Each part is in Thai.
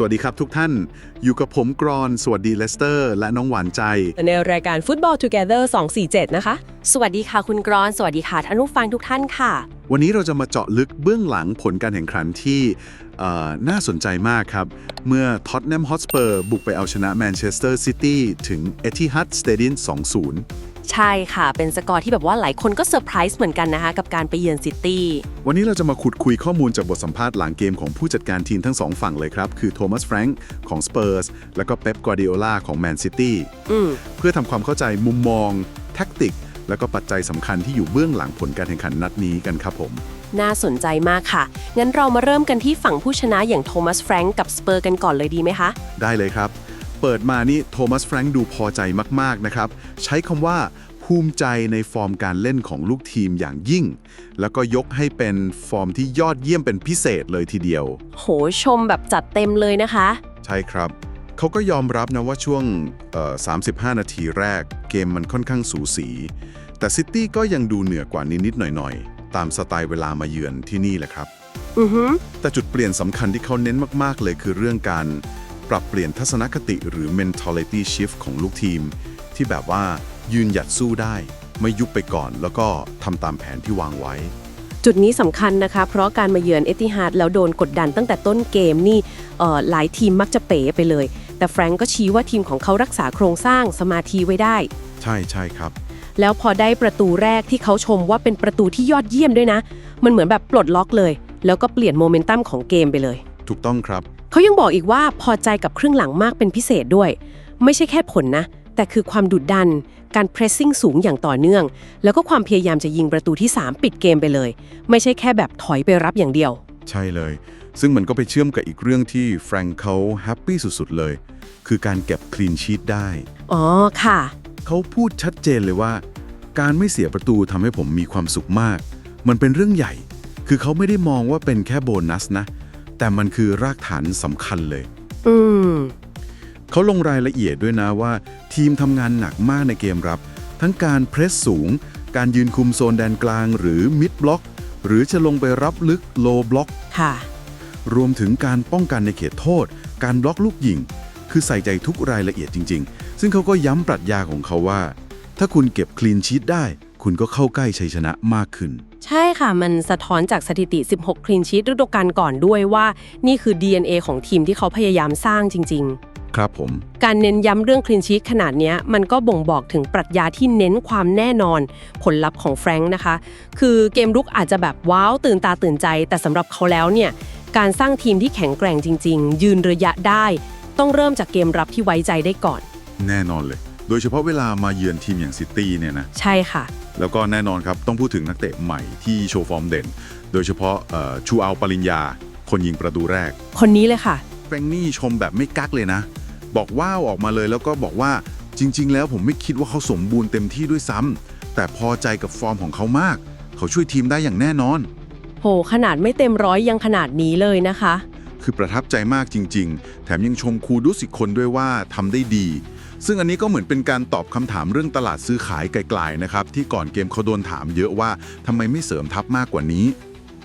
สวัสดีครับทุกท่าน อยู่กับผมกรอน สวัสดีเลสเตอร์ และน้องหวานใจ ในรายการ Football Together 247 นะคะ สวัสดีค่ะคุณกรอน สวัสดีค่ะท่านผู้ฟังทุกท่านค่ะ วันนี้เราจะมาเจาะลึกเบื้องหลังผลการแข่งขันที่เอ่อน่าสนใจมากครับ เมื่อท็อตแนมฮอตสเปอร์บุกไปเอาชนะแมนเชสเตอร์ซิตี้ถึงเอติฮัดสเตเดียม 2-0 ใช่ค่ะ เป็นสกอร์ที่แบบว่าหลายคนก็เซอร์ไพรส์เหมือนกันนะคะ กับการไปเยือนซิตี้ วันนี้เราจะมาขุดคุยข้อมูลจากบทสัมภาษณ์หลังเกมของผู้จัดการทีมทั้งสองฝั่งเลยครับ คือโทมัสแฟรงค์ของสเปอร์สและก็เป๊ปกวาร์ดิโอลาของแมนซิตี้อืมเพื่อทำความเข้าใจมุมมอง แท็กติก และก็ปัจจัยสำคัญที่อยู่เบื้องหลังผลการแข่งขันนัดนี้กันครับผม น่าสนใจมากค่ะ งั้นเรามาเริ่มกันที่ฝั่งผู้ชนะอย่างโทมัสแฟรงก์กับสเปอร์กันก่อนเลยดีไหมคะ ได้เลยครับ เปิดมานี่โทมัสแฟรงค์ดูพอใจมาก ๆ นะครับ ใช้คำว่าภูมิใจในฟอร์มการเล่นของลูกทีมอย่างยิ่ง แล้วก็ยกให้เป็นฟอร์มที่ยอดเยี่ยมเป็นพิเศษเลยทีเดียว โหชมแบบจัดเต็มเลยนะคะ ใช่ครับ เขาก็ยอมรับนะว่าช่วงเอ่อ35 นาทีแรก เกมมันค่อนข้างสูสี แต่ซิตี้ก็ยังดูเหนือกว่านิดๆหน่อยๆ ตามสไตล์เวลามาเยือนที่นี่แหละครับอือฮึแต่จุดเปลี่ยนสำคัญที่เขาเน้นมากๆเลยคือเรื่องการ ปรับเปลี่ยนทัศนคติหรือ mentality shift ของลูกทีม ที่แบบว่ายืนหยัดสู้ได้ ไม่ยุบไปก่อน แล้วก็ทำตามแผนที่วางไว้ จุดนี้สำคัญนะคะ เพราะการมาเยือนเอติฮาดแล้วโดนกดดันตั้งแต่ต้นเกมนี่เอ่อหลายทีมมักจะเป๋ไปเลย แต่แฟรงก์ก็ชี้ว่าทีมของเขารักษาโครงสร้างสมาธิไว้ได้ ใช่ใช่ครับ แล้วพอได้ประตูแรกที่เขาชมว่าเป็นประตูที่ยอดเยี่ยมด้วยนะ มันเหมือนแบบปลดล็อกเลย แล้วก็เปลี่ยนโมเมนตัมของเกมไปเลย ถูกต้องครับ เขายังบอกอีกว่าพอใจกับครึ่งหลังมากเป็นพิเศษด้วย ไม่ใช่แค่ผลนะ แต่คือความดุดดัน การเพรสซิ่งสูงอย่างต่อเนื่อง แล้วก็ความพยายามจะยิงประตูที่ 3 ปิดเกมไปเลย ไม่ใช่แค่แบบถอยไปรับอย่างเดียว ใช่เลย ซึ่งมันก็ไปเชื่อมกับอีกเรื่องที่แฟรงค์เขาแฮปปี้สุดๆเลย คือการเก็บคลีนชีตได้ อ๋อค่ะ เขาพูดชัดเจนเลยว่า การไม่เสียประตูทำให้ผมมีความสุขมาก มันเป็นเรื่องใหญ่ คือเขาไม่ได้มองว่าเป็นแค่โบนัสนะ แต่มันคือรากฐานสำคัญเลย อืม เขาลงรายละเอียดด้วยนะว่า ทีมทำงานหนักมากในเกมรับ ทั้งการเพรสสูง การยืนคุมโซนแดนกลางหรือมิดบล็อก หรือจะลงไปรับลึกโลบล็อก ค่ะ รวมถึงการป้องกันในเขตโทษ การบล็อกลูกยิง คือใส่ใจทุกรายละเอียดจริง ๆ ซึ่งเขาก็ย้ำปรัชญาของเขาว่า ถ้าคุณเก็บคลีนชีตได้ คุณก็เข้าใกล้ชัยชนะมากขึ้น ใช่ค่ะ มันสะท้อนจากสถิติ 16 คลีนชีตฤดูกาลก่อนด้วยว่า นี่คือ DNA ของทีมที่เขาพยายามสร้างจริง ๆ ครับผม การเน้นย้ำเรื่องคลีนชีตขนาดเนี้ย มันก็บ่งบอกถึงปรัชญาที่เน้นความแน่นอน ผลลัพธ์ของแฟรงค์นะคะ คือเกมรุกอาจจะแบบว้าวตื่นตาตื่นใจ แต่สำหรับเขาแล้วเนี่ย การสร้างทีมที่แข็งแกร่งจริง ๆ ยืนระยะได้ ต้องเริ่มจากเกมรับที่ไว้ใจได้ก่อน แน่นอนเลย โดยเฉพาะเวลามาเยือนทีมอย่างซิตี้เนี่ยนะ ใช่ค่ะ แล้วก็แน่นอนครับ ต้องพูดถึงนักเตะใหม่ที่โชว์ฟอร์มเด่น โดยเฉพาะเอ่อชูอัลปริญญา คนยิงประตูแรก คนนี้เลยค่ะแฟรงค์นี่ชมแบบไม่กักเลยนะ บอกว้าวออกมาเลยแล้วก็บอกว่าจริง ๆ แล้วผมไม่คิดว่าเขาสมบูรณ์เต็มที่ด้วยซ้ำแต่พอใจกับฟอร์มของเขามาก เขาช่วยทีมได้อย่างแน่นอน โห ขนาดไม่เต็มร้อยยังขนาดนี้เลยนะคะ คือประทับใจมากจริง ๆ แถมยังชมครูดุสิกคนด้วยว่าทำได้ดี ซึ่งอันนี้ก็เหมือนเป็นการตอบคำถามเรื่องตลาดซื้อขายไกลๆนะครับ ที่ก่อนเกมเขาโดนถามเยอะว่าทำไมไม่เสริมทัพมากกว่านี้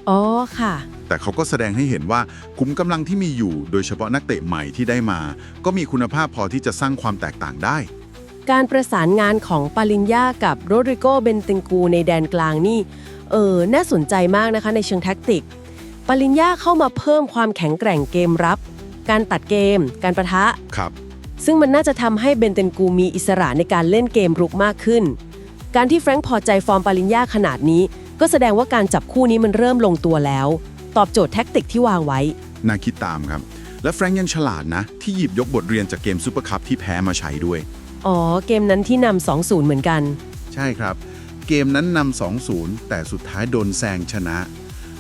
อ๋อค่ะ แต่เขาก็แสดงให้เห็นว่าคุ้มกำลังที่มีอยู่ โดยเฉพาะนักเตะใหม่ที่ได้มา ก็มีคุณภาพพอที่จะสร้างความแตกต่างได้ การประสานงานของปาลินยากับโรดริโกเบนติงกูในแดนกลางนี่เออน่าสนใจมากนะคะในเชิงแท็กติก ปาลินยาเข้ามาเพิ่มความแข็งแกร่งเกมรับ การตัดเกม การประทะ ครับ ซึ่งมันน่าจะทำให้เบนเตนกูมีอิสระในการเล่นเกมรุกมากขึ้น การที่แฟรงค์พอใจฟอร์มปาลินยาขนาดนี้ ก็แสดงว่าการจับคู่นี้มันเริ่มลงตัวแล้ว ตอบโจทย์แท็กติกที่วางไว้ น่าคิดตามครับ และแฟรงค์ยังฉลาดนะ ที่หยิบยกบทเรียนจากเกมซูเปอร์คัพที่แพ้มาใช้ด้วย อ๋อ เกมนั้นที่นำ2-0 เหมือนกัน ใช่ครับ เกมนั้นนำ2-0 แต่สุดท้ายโดนแซงชนะ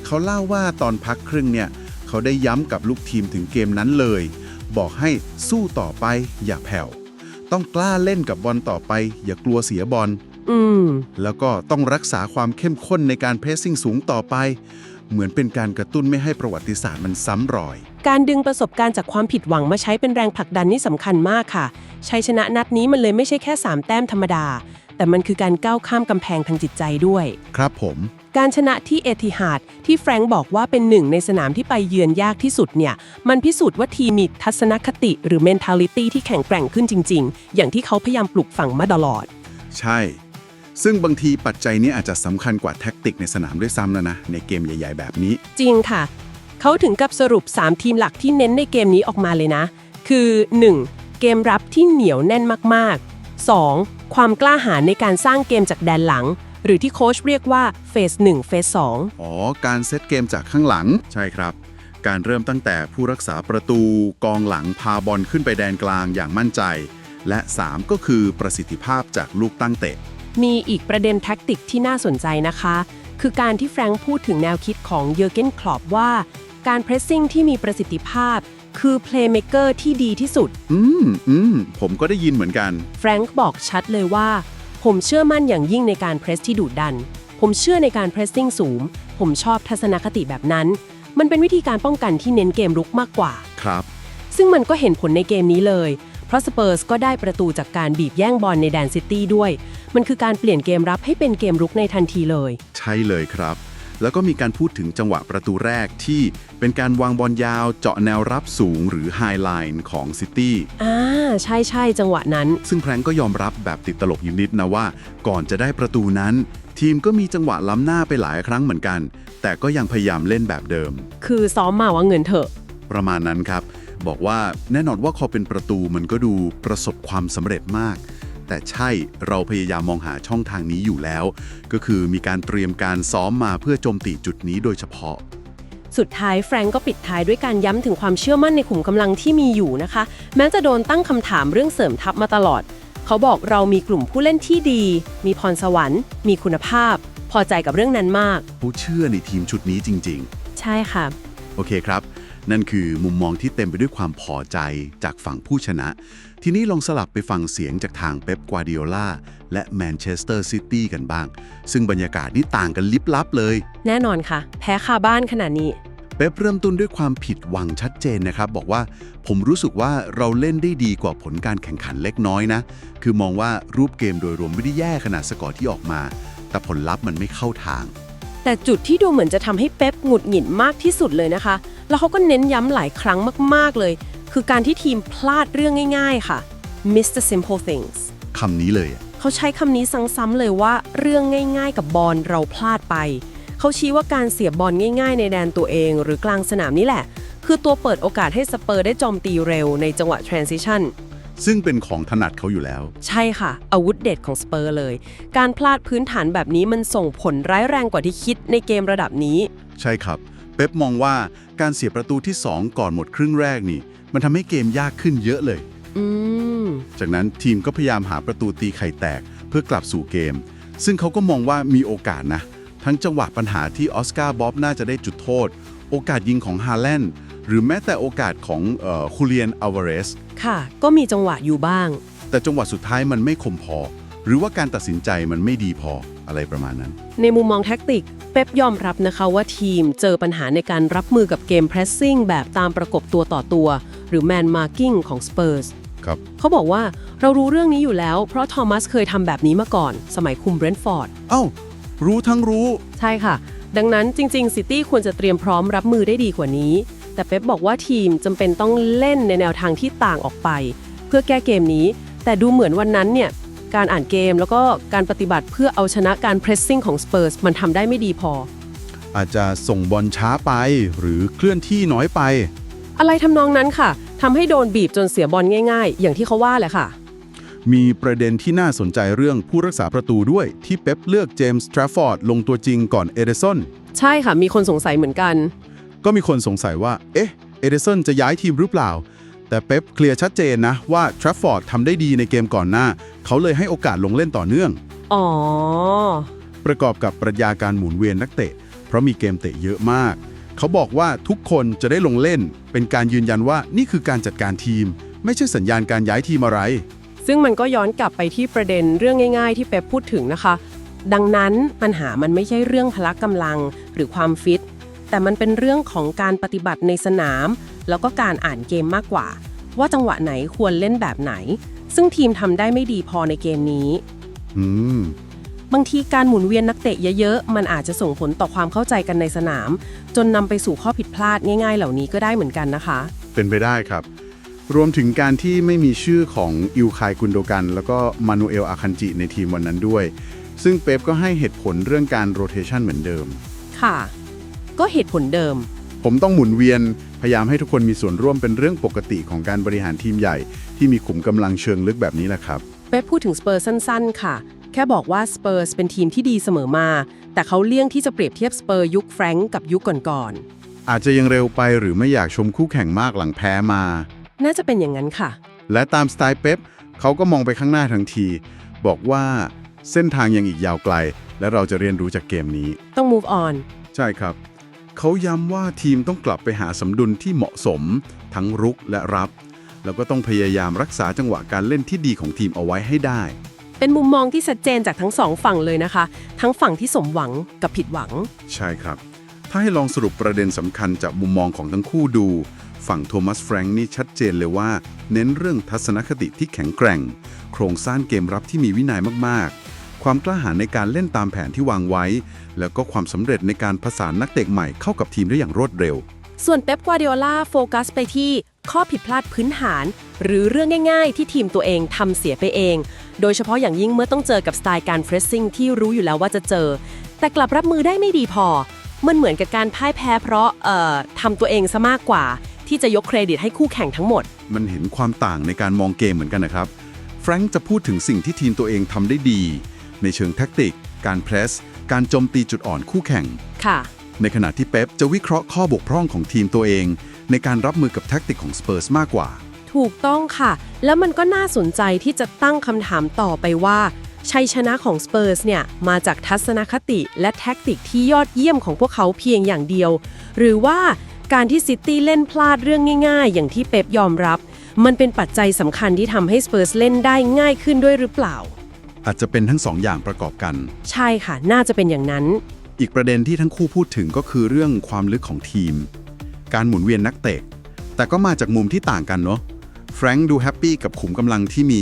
เขาเล่าว่าตอนพักครึ่งเนี่ย เขาได้ย้ำกับลูกทีมถึงเกมนั้นเลย บอกให้สู้ต่อไปอย่าแผ่ว ต้องกล้าเล่นกับบอลต่อไป อย่ากลัวเสียบอลอืมแล้วก็ต้องรักษาความเข้มข้นในการเพรสซิ่งสูงต่อไป เหมือนเป็นการกระตุ้นไม่ให้ประวัติศาสตร์มันซ้ำรอย การดึงประสบการณ์จากความผิดหวังมาใช้เป็นแรงผลักดันนี่สำคัญมากค่ะ ชัยชนะนัดนี้มันเลยไม่ใช่แค่ 3 แต้มธรรมดา แต่มันคือการก้าวข้ามกำแพงทางจิตใจด้วย ครับผม การชนะที่เอติฮาดที่แฟรงค์บอกว่าเป็นหนึ่งในสนามที่ไปเยือนยากที่สุดเนี่ย มันพิสูจน์ว่าทีมมีทัศนคติหรือ mentality ที่แข็งแกร่งขึ้นจริง ๆ อย่างที่เขาพยายามปลุกฝังมาตลอด ใช่ ซึ่งบางทีปัจจัยนี้อาจจะสำคัญกว่าแท็กติกในสนามด้วยซ้ำแล้วนะ ในเกมใหญ่ ๆ แบบนี้ จริงค่ะ เขาถึงกับสรุป 3 ทีมหลักที่เน้นในเกมนี้ออกมาเลยนะ คือ 1. เกมรับที่เหนียวแน่นมากๆ 2. ความกล้าหาญในการสร้างเกมจากแดนหลัง หรือที่โค้ชเรียกว่าเฟส1เฟส2อ๋อ การเซตเกมจากข้างหลัง ใช่ครับ การเริ่มตั้งแต่ผู้รักษาประตูกองหลังพาบอลขึ้นไปแดนกลางอย่างมั่นใจ และ 3 ก็คือประสิทธิภาพจากลูกตั้งเตะ มีอีกประเด็นแท็กติกที่น่าสนใจนะคะ คือการที่แฟรงค์พูดถึงแนวคิดของเยอร์เกนคลอปว่า การเพรสซิ่งที่มีประสิทธิภาพคือเพลย์เม k เกอร์ที่ดีที่สุด อืม อืม ผมก็ได้ยินเหมือนกัน แฟรงค์บอกชัดเลยว่า ผมเชื่อมั่นอย่างยิ่งในการเพรสที่ดุดัน ผมเชื่อในการเพรสซิ่งสูง ผมชอบทัศนคติแบบนั้น มันเป็นวิธีการป้องกันที่เน้นเกมรุกมากกว่า ครับ ซึ่งมันก็เห็นผลในเกมนี้เลย เพราะสเปอร์สก็ได้ประตูจากการบีบแย่งบอลในแดนซิตี้ด้วย มันคือการเปลี่ยนเกมรับให้เป็นเกมรุกในทันทีเลย ใช่เลยครับ แล้วก็มีการพูดถึงจังหวะประตูแรกที่เป็นการวางบอลยาวเจาะแนวรับสูงหรือไฮไลน์ของซิตี้อ่าใช่ใช่จังหวะนั้น ซึ่งแพรงก็ยอมรับแบบติดตลกอยู่นิดนะว่า ก่อนจะได้ประตูนั้น ทีมก็มีจังหวะล้ำหน้าไปหลายครั้งเหมือนกัน แต่ก็ยังพยายามเล่นแบบเดิม คือซ้อมมาว่าเงินเถอะ ประมาณนั้นครับ บอกว่าแน่นอนว่าพอเป็นประตูมันก็ดูประสบความสำเร็จมาก แต่ใช่เราพยายามมองหาช่องทางนี้อยู่แล้ว ก็คือมีการเตรียมการซ้อมมาเพื่อโจมตีจุดนี้โดยเฉพาะ สุดท้ายแฟรงก์ก็ปิดท้ายด้วยการย้ำถึงความเชื่อมั่นในขุมกำลังที่มีอยู่นะคะ แม้จะโดนตั้งคำถามเรื่องเสริมทัพมาตลอด เขาบอกเรามีกลุ่มผู้เล่นที่ดี มีพรสวรรค์ มีคุณภาพ พอใจกับเรื่องนั้นมาก ผู้เชื่อในทีมชุดนี้จริง ใช่ค่ะ ๆ โอเคครับ นั่นคือมุมมองที่เต็มไปด้วยความพอใจจากฝั่งผู้ชนะ ทีนี้ลองสลับไปฟังเสียงจากทางเป๊ปกวาร์ดิโอลาและแมนเชสเตอร์ซิตี้กันบ้าง ซึ่งบรรยากาศนี่ต่างกันลิบลับเลย แน่นอนค่ะ แพ้คาบ้านขนาดนี้ เป๊ปเริ่มต้นด้วยความผิดหวังชัดเจนนะครับ บอกว่าผมรู้สึกว่าเราเล่นได้ดีกว่าผลการแข่งขันเล็กน้อยนะ คือมองว่ารูปเกมโดยรวมไม่ได้แย่ขนาดสกอร์ที่ออกมา แต่ผลลัพธ์มันไม่เข้าทาง แต่จุดที่ดูเหมือนจะทำให้เป๊ปหงุดหงิดมากที่สุดเลยนะคะ แล้วเขาก็เน้นย้ำหลายครั้งมากๆเลย คือการที่ทีมพลาดเรื่องง่ายๆค่ะ Mr. Simple Things คำนี้เลยอะเขาใช้คำนี้ซ้ำๆเลยว่าเรื่องง่ายๆกับบอลเราพลาดไป เขาชี้ว่าการเสียบอลง่ายๆ ในแดนตัวเอง หรือกลางสนามนี่แหละ คือตัวเปิดโอกาสให้สเปอร์ได้โจมตีเร็วในจังหวะ transition ซึ่งเป็นของถนัดเขาอยู่แล้ว ใช่ค่ะ อาวุธเด็ดของสเปอร์เลย การพลาดพื้นฐานแบบนี้มันส่งผลร้ายแรงกว่าที่คิดในเกมระดับนี้ ใช่ครับ เป๊ปมองว่าการเสียประตูที่ 2 ก่อนหมดครึ่งแรกนี่ มันทำให้เกมยากขึ้นเยอะเลย อืม จากนั้นทีมก็พยายามหาประตูตีไข่แตกเพื่อกลับสู่เกม ซึ่งเขาก็มองว่ามีโอกาสนะ ทั้งจังหวะปัญหาที่ออสการ์บ๊อบน่าจะได้จุดโทษ โอกาสยิงของฮาแลนด์หรือแม้แต่โอกาสของเอ่อคูเลียนอัลวาเรสค่ะ ก็มีจังหวะอยู่บ้าง แต่จังหวะสุดท้ายมันไม่คมพอ หรือว่าการตัดสินใจมันไม่ดีพออะไรประมาณนั้น ในมุมมองแท็กติก เป๊ปยอมรับนะคะว่าทีมเจอปัญหาในการรับมือกับเกม pressing แบบตามประกบตัวต่อตัว หรือ man marking ของ Spurs ครับเขาบอกว่าเรารู้เรื่องนี้อยู่แล้ว เพราะทอมัสเคยทำแบบนี้มาก่อน สมัยคุมเบรนท์ฟอร์ดเอ้า รู้ทั้งรู้ ใช่ค่ะ ดังนั้นจริง ๆ ซิตี้ควรจะเตรียมพร้อมรับมือได้ดีกว่านี้ แต่เป๊ปบอกว่าทีมจำเป็นต้องเล่นในแนวทางที่ต่างออกไป เพื่อแก้เกมนี้ แต่ดูเหมือนวันนั้นเนี่ย การอ่านเกม แล้วก็การปฏิบัติเพื่อเอาชนะการ pressing ของ Spurs มันทำได้ไม่ดีพอ อาจจะส่งบอลช้าไปหรือเคลื่อนที่น้อยไป อะไรทำนองนั้นค่ะทำให้โดนบีบจนเสียบอลง่าย ๆ อย่างที่เขาว่าแหละค่ะ มีประเด็นที่น่าสนใจเรื่องผู้รักษาประตูด้วยที่เป๊ปเลือกเจมส์ทราฟฟอร์ดลงตัวจริงก่อนเอเดสันใช่ค่ะมีคนสงสัยเหมือนกัน ก็มีคนสงสัยว่า เอ๊ะ เอเดสันจะย้ายทีมหรือเปล่า แต่เป๊ปเคลียร์ชัดเจนนะว่าทราฟฟอร์ดทำได้ดีในเกมก่อนหน้า เขาเลยให้โอกาสลงเล่นต่อเนื่อง อ๋อ ประกอบกับปรัชญาการหมุนเวียนนักเตะ เพราะมีเกมเตะเยอะมาก เขาบอกว่าทุกคนจะได้ลงเล่น เป็นการยืนยันว่านี่คือการจัดการทีม ไม่ใช่สัญญาณการย้ายทีมอะไร ซึ่งมันก็ย้อนกลับไปที่ประเด็นเรื่องง่าย ๆ ที่เป๊ปพูดถึงนะคะ ดังนั้นปัญหามันไม่ใช่เรื่องพละกำลังหรือความฟิตแต่มันเป็นเรื่องของการปฏิบัติในสนาม แล้วก็การอ่านเกมมากกว่า ว่าจังหวะไหนควรเล่นแบบไหน ซึ่งทีมทำได้ไม่ดีพอในเกมนี้ อืม บางทีการหมุนเวียนนักเตะเยอะๆ มันอาจจะส่งผลต่อความเข้าใจกันในสนาม จนนำไปสู่ข้อผิดพลาดง่ายๆ เหล่านี้ก็ได้เหมือนกันนะคะ เป็นไปได้ครับ รวมถึงการที่ไม่มีชื่อของอิวคายกุนโดกัน แล้วก็มานูเอลอาคันจิในทีมวันนั้นด้วย ซึ่งเป๊ปก็ให้เหตุผลเรื่องการโรเทชันเหมือนเดิม ค่ะ ก็เหตุผลเดิม ผมต้องหมุนเวียนพยายามให้ทุกคนมีส่วนร่วมเป็นเรื่องปกติของการบริหารทีมใหญ่ ที่มีขุมกำลังเชิงลึกแบบนี้แหละครับ เป๊ปพูดถึงสเปอร์สั้น ๆ ค่ะ แค่บอกว่าสเปอร์สเป็นทีมที่ดีเสมอมา แต่เขาเลี่ยงที่จะเปรียบเทียบสเปอร์ยุคแฟรงก์กับยุคก่อนอาจจะยังเร็วไปหรือไม่อยากชมคู่แข่งมากหลังแพ้มาๆน่าจะเป็นอย่างนั้นค่ะ และตามสไตล์เป๊ปเขาก็มองไปข้างหน้าทันที บอกว่าเส้นทางยังอีกยาวไกล และเราจะเรียนรู้จากเกมนี้ ต้อง move on ใช่ครับ เขาย้ำว่าทีมต้องกลับไปหาสมดุลที่เหมาะสม ทั้งรุกและรับ แล้วก็ต้องพยายามรักษาจังหวะการเล่นที่ดีของทีมเอาไว้ให้ได้ เป็นมุมมองที่ชัดเจนจากทั้งสองฝั่งเลยนะคะ ทั้งฝั่งที่สมหวังกับผิดหวัง ใช่ครับ ถ้าให้ลองสรุปประเด็นสำคัญจากมุมมองของทั้งคู่ดู ฝั่งโทมัสแฟรงค์นี่ชัดเจนเลยว่า เน้นเรื่องทัศนคติที่แข็งแกร่ง โครงสร้างเกมรับที่มีวินัยมากๆ ความกล้าหาญในการเล่นตามแผนที่วางไว้ แล้วก็ความสำเร็จในการผสานนักเตะใหม่เข้ากับทีมได้อย่างรวดเร็ว ส่วนเป๊ปกวาเด i โอลาโฟกัสไปที่ข้อผิดพลาดพื้นฐาน หรือเรื่องง่ายๆ ที่ทีมตัวเองทำเสียไปเอง โดยเฉพาะอย่างยิ่งเมื่อต้องเจอกับสไตล์การเฟรสซิ่งที่รู้อยู่แล้วว่าจะเจอ แต่กลับรับมือได้ไม่ดีพอ มันเหมือนกับการพ่ายแพ้เพราะเอ่อทำตัวเองซะมากกว่า ที่จะยกเครดิตให้คู่แข่งทั้งหมด มันเห็นความต่างในการมองเกมเหมือนกันนะครับ แฟรงค์จะพูดถึงสิ่งที่ทีมตัวเองทำได้ดี ในเชิงแท็กติก การเพรส การโจมตีจุดอ่อนคู่แข่ง ค่ะ ในขณะที่เป๊ปจะวิเคราะห์ข้อบกพร่องของทีมตัวเอง ในการรับมือกับแท็กติกของสเปอร์สมากกว่า ถูกต้องค่ะ แล้วมันก็น่าสนใจที่จะตั้งคำถามต่อไปว่า ชัยชนะของสเปอร์สเนี่ย มาจากทัศนคติและแท็กติกที่ยอดเยี่ยมของพวกเขาเพียงอย่างเดียว หรือว่าการที่ซิตี้เล่นพลาดเรื่องง่ายๆ อย่างที่เป๊ปยอมรับ มันเป็นปัจจัยสำคัญที่ทำให้สเปอร์สเล่นได้ง่ายขึ้นด้วยหรือเปล่า อาจจะเป็นทั้งสองอย่างประกอบกัน ใช่ค่ะ น่าจะเป็นอย่างนั้น อีกประเด็นที่ทั้งคู่พูดถึงก็คือเรื่องความลึกของทีม การหมุนเวียนนักเตะ แต่ก็มาจากมุมที่ต่างกันเนาะ แฟรงค์ดูแฮปปี้กับขุมกำลังที่มี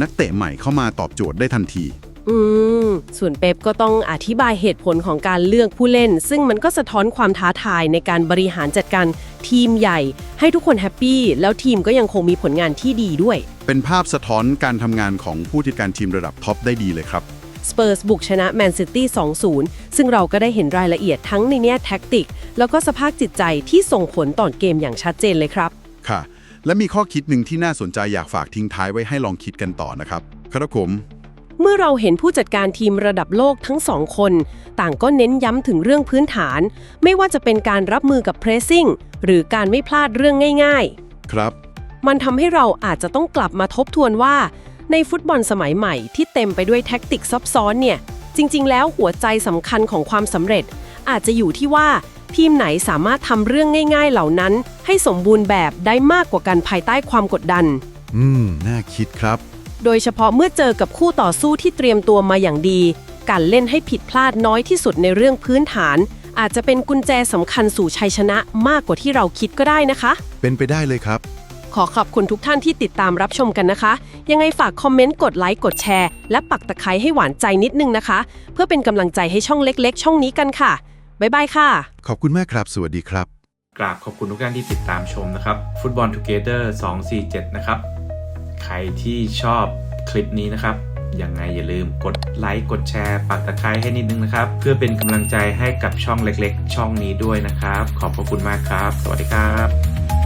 นักเตะใหม่เข้ามาตอบโจทย์ได้ทันที อืม ส่วนเป๊ปก็ต้องอธิบายเหตุผลของการเลือกผู้เล่น ซึ่งมันก็สะท้อนความท้าทายในการบริหารจัดการทีมใหญ่ ให้ทุกคนแฮปปี้ แล้วทีมก็ยังคงมีผลงานที่ดีด้วย เป็นภาพสะท้อนการทำงานของผู้จัดการทีมระดับท็อปได้ดีเลยครับ สเปอร์สบุกชนะแมนซิตี้ 2-0 ซึ่งเราก็ได้เห็นรายละเอียดทั้งในแง่แท็กติก แล้วก็สภาพจิตใจที่ส่งผลต่อเกมอย่างชัดเจนเลยครับ ค่ะ และมีข้อคิดหนึ่งที่น่าสนใจอยากฝากทิ้งท้ายไว้ให้ลองคิดกันต่อนะครับ ครับผม เมื่อเราเห็นผู้จัดการทีมระดับโลกทั้งสองคน ต่างก็เน้นย้ำถึงเรื่องพื้นฐาน ไม่ว่าจะเป็นการรับมือกับเพรสซิ่งหรือการไม่พลาดเรื่องง่ายๆครับมันทำให้เราอาจจะต้องกลับมาทบทวนว่า ในฟุตบอลสมัยใหม่ที่เต็มไปด้วยแท็กติกซับซ้อนเนี่ย จริง ๆ แล้วหัวใจสำคัญของความสำเร็จ อาจจะอยู่ที่ว่าทีมไหนสามารถทำเรื่องง่าย ๆ เหล่านั้น ให้สมบูรณ์แบบได้มากกว่ากันภายใต้ความกดดัน อืม น่าคิดครับ โดยเฉพาะเมื่อเจอกับคู่ต่อสู้ที่เตรียมตัวมาอย่างดี การเล่นให้ผิดพลาดน้อยที่สุดในเรื่องพื้นฐาน อาจจะเป็นกุญแจสำคัญสู่ชัยชนะมากกว่าที่เราคิดก็ได้นะคะ เป็นไปได้เลยครับ ขอขอบคุณทุกท่านที่ติดตามรับชมกันนะคะ ยังไงฝากคอมเมนต์กดไลค์กดแชร์ และปักตะไคร้ให้หวานใจนิดนึงนะคะ เพื่อเป็นกำลังใจให้ช่องเล็ก ๆ ช่องนี้กันค่ะบ๊ายบายค่ะ ขอบคุณมากครับ สวัสดีครับ กราบขอบคุณทุกท่านที่ติดตามชมนะครับ ฟุตบอลทูเกเตอร์247 นะครับ ใครที่ชอบคลิปนี้นะครับยังไงอย่าลืมกดไลค์กดแชร์ปักตะไคร้ให้นิดนึงนะครับ เพื่อเป็นกำลังใจให้กับช่องเล็กๆ ช่องนี้ด้วยนะครับ ขอบพระคุณมากครับ สวัสดีครับ